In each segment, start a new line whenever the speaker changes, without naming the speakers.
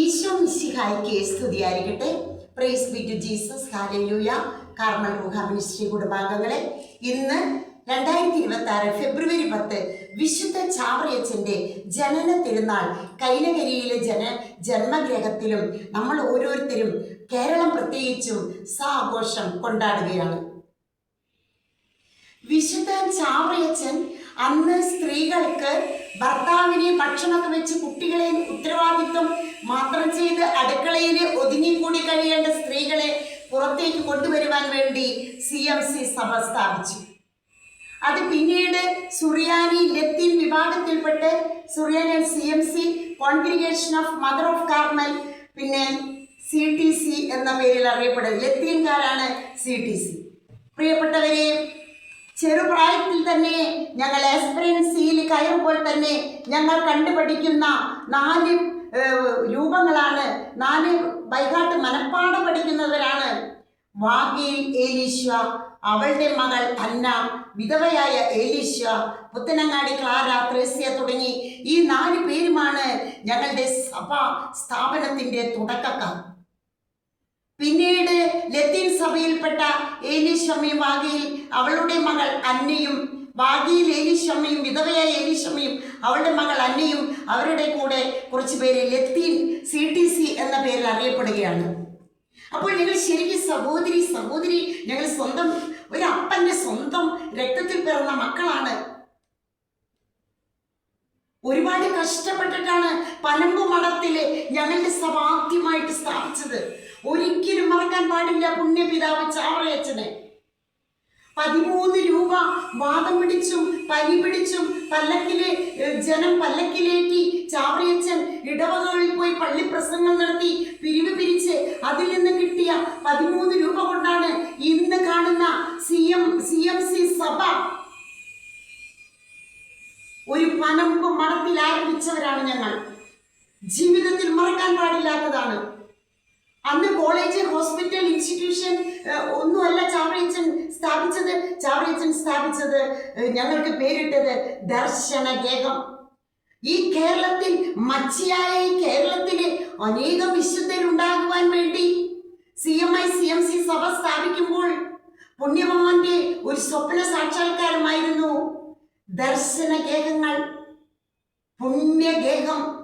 ഈശോ മിശിഹായിക്ക് സ്തുതിയായിരിക്കട്ടെ. Praise be to Jesus hallelujah Carmel Ruha ministry കുടുംബാംഗങ്ങളെ ഇന്ന് രണ്ടായിരത്തി ഇരുപത്തി ആറ് ഫെബ്രുവരി പത്ത് വിശുദ്ധ ചാവറിയച്ചന്റെ ജനന തിരുനാൾ. കൈനകരിയിലെ ജന ജന്മഗ്രഹത്തിലും നമ്മൾ ഓരോരുത്തരും കേരളം പ്രത്യേകിച്ചും സാഘോഷം കൊണ്ടാടുകയാണ്. വിശുദ്ധ ചാവറിയച്ചൻ അന്ന് സ്ത്രീകൾക്ക് ഭർത്താവിനെ ഭക്ഷണമൊക്കെ വെച്ച് കുട്ടികളെ ഉത്തരവാദിത്വം മാത്രം ചെയ്ത് അടുക്കളയിൽ ഒതുങ്ങിക്കൂടി കഴിയേണ്ട സ്ത്രീകളെ പുറത്തേക്ക് കൊണ്ടുവരുവാൻ വേണ്ടി സി എം സി സഭ സ്ഥാപിച്ചു. അത് പിന്നീട് സുറിയാനി ലത്തീൻ വിഭാഗത്തിൽപ്പെട്ട് സുറിയാനി C M C congregation of mother of Carmel പിന്നെ സി ടി സി എന്ന പേരിൽ അറിയപ്പെടുന്നത് ലത്തീൻകാരാണ് സി ടി സി. പ്രിയപ്പെട്ടവരെ ചെറുപ്രായത്തിൽ തന്നെ ഞങ്ങൾ എക്സ്പീരിയൻസിയിൽ കയറുമ്പോൾ തന്നെ ഞങ്ങൾ കണ്ടുപഠിക്കുന്ന നാല് രൂപങ്ങളാണ്. നാല് വൈകാട്ട് മനപ്പാടം പഠിക്കുന്നവരാണ്. വാഗീൽ ഏലീശ്വ അവളുടെ മകൾ അന്ന വിധവയായ ഏലീശ്വ പുത്തനങ്ങാടി ക്ലാര ത്രേസ്യ തുടങ്ങി ഈ നാല് പേരുമാണ് ഞങ്ങളുടെ സഭാ സ്ഥാപനത്തിന്റെ തുടക്കക്കാർ. പിന്നീട് ലത്തീൻ സഭയിൽപ്പെട്ട ഏലീശ്വമി വാഗയിൽ അവളുടെ മകൾ അന്നയും വാഗിയിൽ ഏലീശമ്മയും വിധവയായ ഏലീശമ്മയും അവളുടെ മകൾ അന്നയും അവരുടെ കൂടെ കുറച്ച് പേര് ലത്തീൻ സി ടി സി എന്ന പേരിൽ അറിയപ്പെടുകയാണ്. അപ്പോൾ ഞങ്ങൾ ശരിക്കും സഹോദരി സഹോദരി ഞങ്ങൾ സ്വന്തം ഒരു അപ്പന്റെ സ്വന്തം രക്തത്തിൽ പിറന്ന മക്കളാണ്. ഒരുപാട് കഷ്ടപ്പെട്ടിട്ടാണ് പനമ്പ് മഠത്തിൽ ഞങ്ങളുടെ സഭ ആദ്യമായിട്ട് സ്ഥാപിച്ചത്. ഒരിക്കലും മറക്കാൻ പാടില്ല പുണ്യപിതാവ് ചാവറയച്ചനെ. പതിമൂന്ന് രൂപ പനി പിടിച്ചും പല്ലക്കിലെ ജനം പല്ലക്കിലേറ്റി ചാവറിയച്ചൻ ഇടവകളിൽ പോയി പള്ളി പ്രസംഗം നടത്തി പിരിവ് പിരിച്ച് അതിൽ നിന്ന് കിട്ടിയ പതിമൂന്ന് രൂപ കൊണ്ടാണ് ഇന്ന് കാണുന്ന C M C M C സഭ ഒരു പനമ്പ് മടത്തിൽ ആരംഭിച്ചവരാണ് ഞങ്ങൾ. ജീവിതത്തിൽ മറക്കാൻ പാടില്ലാത്തതാണ്. അന്ന് കോളേജ് ഹോസ്പിറ്റൽ ഇൻസ്റ്റിറ്റ്യൂഷൻ ഒന്നുമല്ല ചാവറയച്ചൻ സ്ഥാപിച്ചത് ചാവറയച്ചൻ സ്ഥാപിച്ചത് ഞങ്ങൾക്ക് പേരിട്ടത് ദർശന ഗേഹം. ഈ കേരളത്തിൽ മച്ചിയായ ഈ കേരളത്തിലെ അനേകം വിശുദ്ധരുണ്ടാകുവാൻ വേണ്ടി C M I C M C സഭ സ്ഥാപിക്കുമ്പോൾ പുണ്യഭവാന്റെ ഒരു സ്വപ്ന സാക്ഷാത്കാരമായിരുന്നു ദർശന ഗേഹങ്ങൾ. പുണ്യഗേഹം.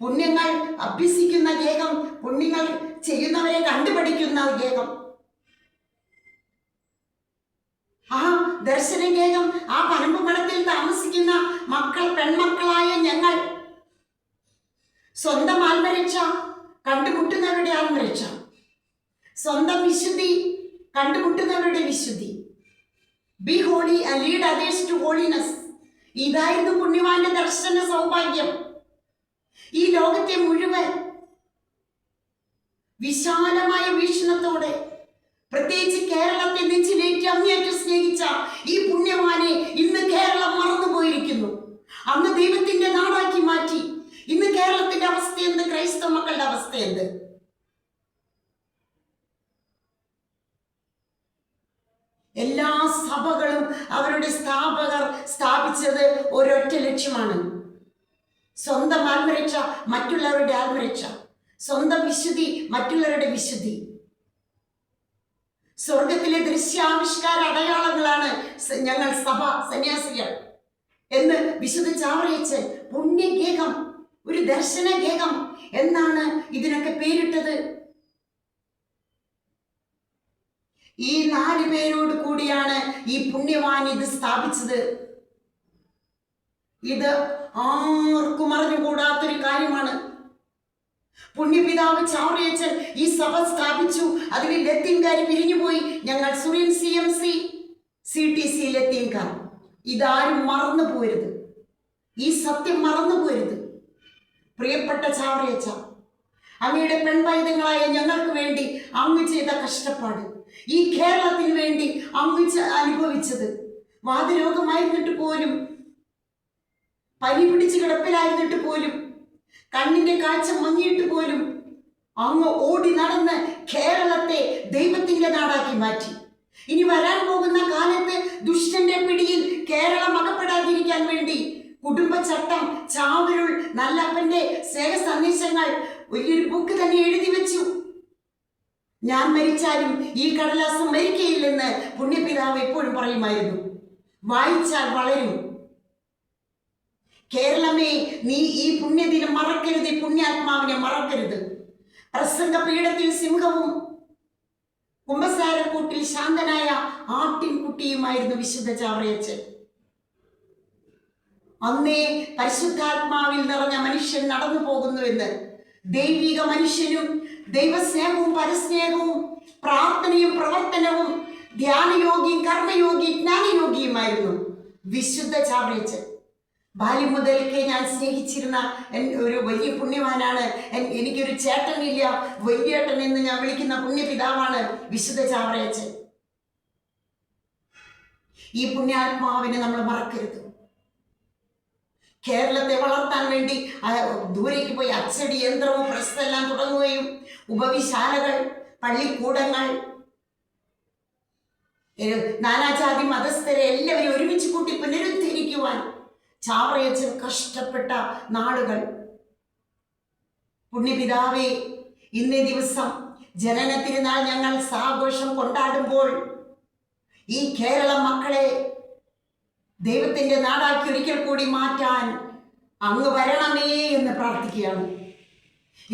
പുണ്യങ്ങൾ അഭ്യസിക്കുന്ന വേഗം പുണ്യങ്ങൾ ചെയ്യുന്നവരെ കണ്ടുപഠിക്കുന്ന വേഗം ആ ദർശന വേഗം ആ പരമ്പുമടത്തിൽ താമസിക്കുന്ന മക്കൾ പെൺമക്കളായ ഞങ്ങൾ സ്വന്തം ആത്മരക്ഷ കണ്ടുമുട്ടുന്നവരുടെ ആത്മരക്ഷ. സ്വന്തം വിശുദ്ധി കണ്ടുമുട്ടുന്നവരുടെ വിശുദ്ധി. Be holy lead others to holiness ഇതായിരുന്നു പുണ്യവാന്റെ ദർശന സൗഭാഗ്യം. ഈ ലോകത്തെ മുഴുവൻ വിശാലമായ വീക്ഷണത്തോടെ പ്രത്യേകിച്ച് കേരളത്തെ നെഞ്ചിലേറ്റി അങ്ങേറ്റം സ്നേഹിച്ച ഈ പുണ്യവാനെ ഇന്ന് കേരളം മറന്നുപോയിരിക്കുന്നു. അന്ന് ദൈവത്തിന്റെ നാടാക്കി മാറ്റി. ഇന്ന് കേരളത്തിന്റെ അവസ്ഥ എന്ത് ക്രൈസ്തവ മക്കളുടെ അവസ്ഥ എന്ത് എല്ലാ സഭകളും അവരുടെ സ്ഥാപകർ സ്ഥാപിച്ചത് ഒരൊറ്റ ലക്ഷ്യമാണ്. സ്വന്തം ആത്മരക്ഷ മറ്റുള്ളവരുടെ ആത്മരക്ഷ. സ്വന്തം വിശുദ്ധി മറ്റുള്ളവരുടെ വിശുദ്ധി. സ്വർഗത്തിലെ ദൃശ്യാവിഷ്കാര അടയാളങ്ങളാണ് ഞങ്ങൾ സഭ സന്യാസികൾ എന്ന് വിശുദ്ധ ചാവറിയച്ച് പുണ്യഗേഹം ഒരു ദർശന ഗേഹം എന്നാണ് ഇതിനൊക്കെ പേരിട്ടത്. ഈ നാല് പേരോട് കൂടിയാണ് ഈ പുണ്യവാൻ ഇത് സ്ഥാപിച്ചത്. ഇത് ആർക്കും അറിഞ്ഞുകൂടാത്തൊരു കാര്യമാണ്. പുണ്യപിതാവ് ചാവറിയച്ചൻ ഈ സഭ സ്ഥാപിച്ചു. അതിൽ ലത്തീൻകാർ പിരിഞ്ഞുപോയി. ഞങ്ങൾ Sunil C M C C T C ലത്തീൻകാർ. ഇതാരും മറന്നു പോരുത്. ഈ സത്യം മറന്നു പോരുത്. പ്രിയപ്പെട്ട ചാവറിയച്ച അങ്ങയുടെ പെൺപൈതങ്ങളായ ഞങ്ങൾക്ക് വേണ്ടി അങ്ങ് ചെയ്ത കഷ്ടപ്പാട് ഈ കേരളത്തിന് വേണ്ടി അങ്ങ് അനുഭവിച്ചത്. വാതരോഗമായിരുന്നിട്ട് പോലും പനി പിടിച്ച് കിടപ്പിലായിരുന്നിട്ട് പോലും കണ്ണിന്റെ കാഴ്ച മങ്ങിയിട്ട് പോലും അങ്ങ് ഓടി നടന്ന് കേരളത്തെ ദൈവത്തിന്റെ നാടാക്കി മാറ്റി. ഇനി വരാൻ പോകുന്ന കാലത്ത് ദുഷ്ടന്റെ പിടിയിൽ കേരളം അകപ്പെടാതിരിക്കാൻ വേണ്ടി കുടുംബചട്ടം ചാവരുൾ നല്ലപ്പന്റെ സ്നേഹ സന്ദേശങ്ങൾ വലിയൊരു ബുക്ക് തന്നെ എഴുതി വെച്ചു. ഞാൻ മരിച്ചാലും ഈ കടലാസം മരിക്കയില്ലെന്ന് പുണ്യപിതാവ് എപ്പോഴും പറയുമായിരുന്നു. വായിച്ചാൽ വളരും. കേരളമേ നീ ഈ പുണ്യദിനം മറക്കരുത് പുണ്യാത്മാവിനെ മറക്കരുത്. പ്രസംഗ പീഠത്തിൽ സിംഹവും കുമ്പസാരക്കൂട്ടിൽ ശാന്തനായ ആട്ടിൻകുട്ടിയുമായിരുന്നു വിശുദ്ധ ചാവറയച്ചൻ. അന്നേ പരിശുദ്ധാത്മാവിൽ നിറഞ്ഞ മനുഷ്യൻ നടന്നു പോകുന്നുവെന്ന് ദൈവിക മനുഷ്യനും ദൈവസ്നേഹവും പരസ്നേഹവും പ്രാർത്ഥനയും പ്രവർത്തനവും ധ്യാനയോഗിയും കർമ്മയോഗിയും ജ്ഞാനയോഗിയുമായിരുന്നു വിശുദ്ധ ചാവറയച്ചൻ. ബാല്യം മുതൽക്കേ ഞാൻ സ്നേഹിച്ചിരുന്ന ഒരു വലിയ പുണ്യവാനാണ്. എനിക്കൊരു ചേട്ടനില്ല. വലിയേട്ടൻ എന്ന് ഞാൻ വിളിക്കുന്ന പുണ്യപിതാവാണ് വിശുദ്ധ ചാവറയച്ചൻ. ഈ പുണ്യാത്മാവിനെ നമ്മൾ മറക്കരുത്. കേരളത്തെ വളർത്താൻ വേണ്ടി ദൂരേക്ക് പോയി അച്ചടി യന്ത്രവും പ്രസ്തെല്ലാം തുടങ്ങുകയും ഉപവിശാലകൾ പള്ളിക്കൂടങ്ങൾ നാനാജാതി മതസ്ഥരെ എല്ലാവരും ഒരുമിച്ച് കൂട്ടി പുനരുദ്ധരിക്കുവാൻ ചാവറയച്ചൻ കഷ്ടപ്പെട്ട നാളുകൾ. പുണ്യപിതാവേ ഇന്നേ ദിവസം ജനന തിരുനാൾ ഞങ്ങൾ സാഘോഷം കൊണ്ടാടുമ്പോൾ ഈ കേരള മക്കളെ ദൈവത്തിന്റെ നാടാക്കി ഒരിക്കൽ കൂടി മാറ്റാൻ അങ്ങ് വരണമേ എന്ന് പ്രാർത്ഥിക്കുകയാണ്.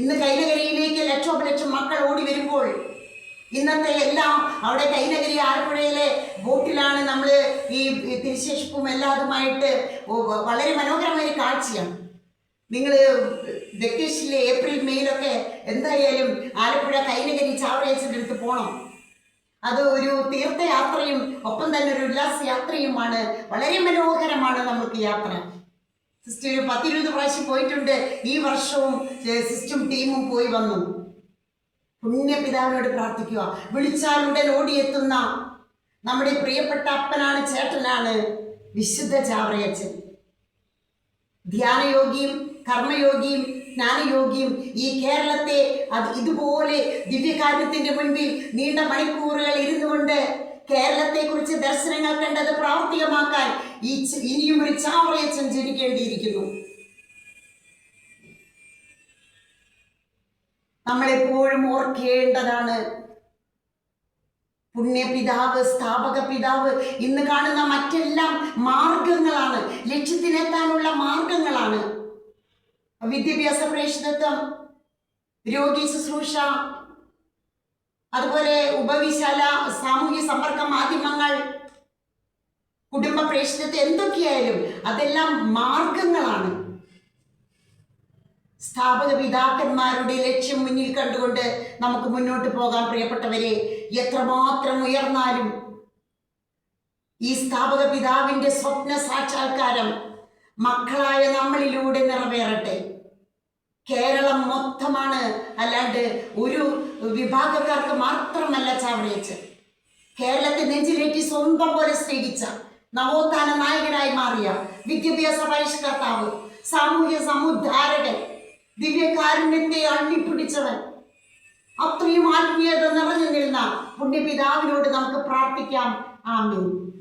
ഇന്ന് കൈനഗരിയിലേക്ക് ലക്ഷോപലക്ഷം മക്കൾ ഓടി വരുമ്പോൾ ഇന്നത്തെ എല്ലാം അവിടെ കൈനഗരി ആലപ്പുഴയിലെ ബോട്ടിലാണ് നമ്മൾ ഈ തിരിശേഷിപ്പും എല്ലാതുമായിട്ട് വളരെ മനോഹരമായ ഒരു കാഴ്ചയാണ്. നിങ്ങൾ വെക്കേഷനിലെ ഏപ്രിൽ മെയ്യിലൊക്കെ എന്തായാലും ആലപ്പുഴ കൈനഗരി ചാവറയച്ചന്റെ അടുത്ത് പോകണം അത് ഒരു തീർത്ഥയാത്രയും ഒപ്പം തന്നെ ഒരു ഉല്ലാസ യാത്രയുമാണ് വളരെ മനോഹരമാണ് നമുക്ക് യാത്ര. സിസ്റ്റർ ഒരു പത്തിരുപത് പ്രാവശ്യം പോയിട്ടുണ്ട്. ഈ വർഷവും സിസ്റ്റും ടീമും പോയി വന്നു. പുണ്യപിതാവിനോട് പ്രാർത്ഥിക്കുക. വിളിച്ചാൽ ഉടൻ ഓടിയെത്തുന്ന നമ്മുടെ പ്രിയപ്പെട്ട അപ്പനാണ് ചേട്ടനാണ് വിശുദ്ധ ചാവറയച്ചൻ. ധ്യാനയോഗിയും കർമ്മയോഗിയും ജ്ഞാനയോഗിയും ഈ കേരളത്തെ അത് ഇതുപോലെ ദിവ്യകാര്യത്തിന്റെ മുൻപിൽ നീണ്ട മണിക്കൂറുകൾ ഇരുന്നു കൊണ്ട് കേരളത്തെക്കുറിച്ച് ദർശനങ്ങൾ കണ്ടത് പ്രാവർത്തികമാക്കാൻ ഈ ഇനിയും ഒരു ചാവറയച്ചൻ ജനിക്കേണ്ടിയിരിക്കുന്നു നമ്മളെപ്പോഴും ഓർക്കേണ്ടതാണ്. പുണ്യപിതാവ് സ്ഥാപക പിതാവ് ഇന്ന് കാണുന്ന മറ്റെല്ലാം മാർഗങ്ങളാണ്. ലക്ഷ്യത്തിലെത്താനുള്ള മാർഗങ്ങളാണ്. വിദ്യാഭ്യാസ പ്രേക്ഷിതത്വം രോഗി ശുശ്രൂഷ അതുപോലെ ഉപവിശാല സാമൂഹ്യ സമ്പർക്ക മാധ്യമങ്ങൾ കുടുംബ പ്രേക്ഷിതത്വം എന്തൊക്കെയായാലും അതെല്ലാം മാർഗങ്ങളാണ്. സ്ഥാപക പിതാക്കന്മാരുടെ ലക്ഷ്യം മുന്നിൽ കണ്ടുകൊണ്ട് നമുക്ക് മുന്നോട്ട് പോകാം പ്രിയപ്പെട്ടവരെ. എത്രമാത്രം ഉയർന്നാലും ഈ സ്ഥാപക പിതാവിന്റെ സ്വപ്ന സാക്ഷാത്കാരം മക്കളായ നമ്മളിലൂടെ നിറവേറട്ടെ. കേരളം മൊത്തമാണ് അല്ലാണ്ട് ഒരു വിഭാഗക്കാർക്ക് മാത്രമല്ല ചാവറയച്ച് കേരളത്തെ നെഞ്ചിലേറ്റി സ്വന്തം പോലെ സ്നേഹിച്ച നവോത്ഥാന നായകനായി മാറിയ വിദ്യാഭ്യാസ പരിഷ്കർത്താവ് സാമൂഹ്യ സമുദ്ധാരകൻ ദിവ്യകാരുണ്യത്തെ അള്ളിപ്പിടിച്ചവൻ അത്രയും ആത്മീയത നിറഞ്ഞു നിന്ന പുണ്യപിതാവിനോട് നമുക്ക് പ്രാർത്ഥിക്കാം. ആമീൻ.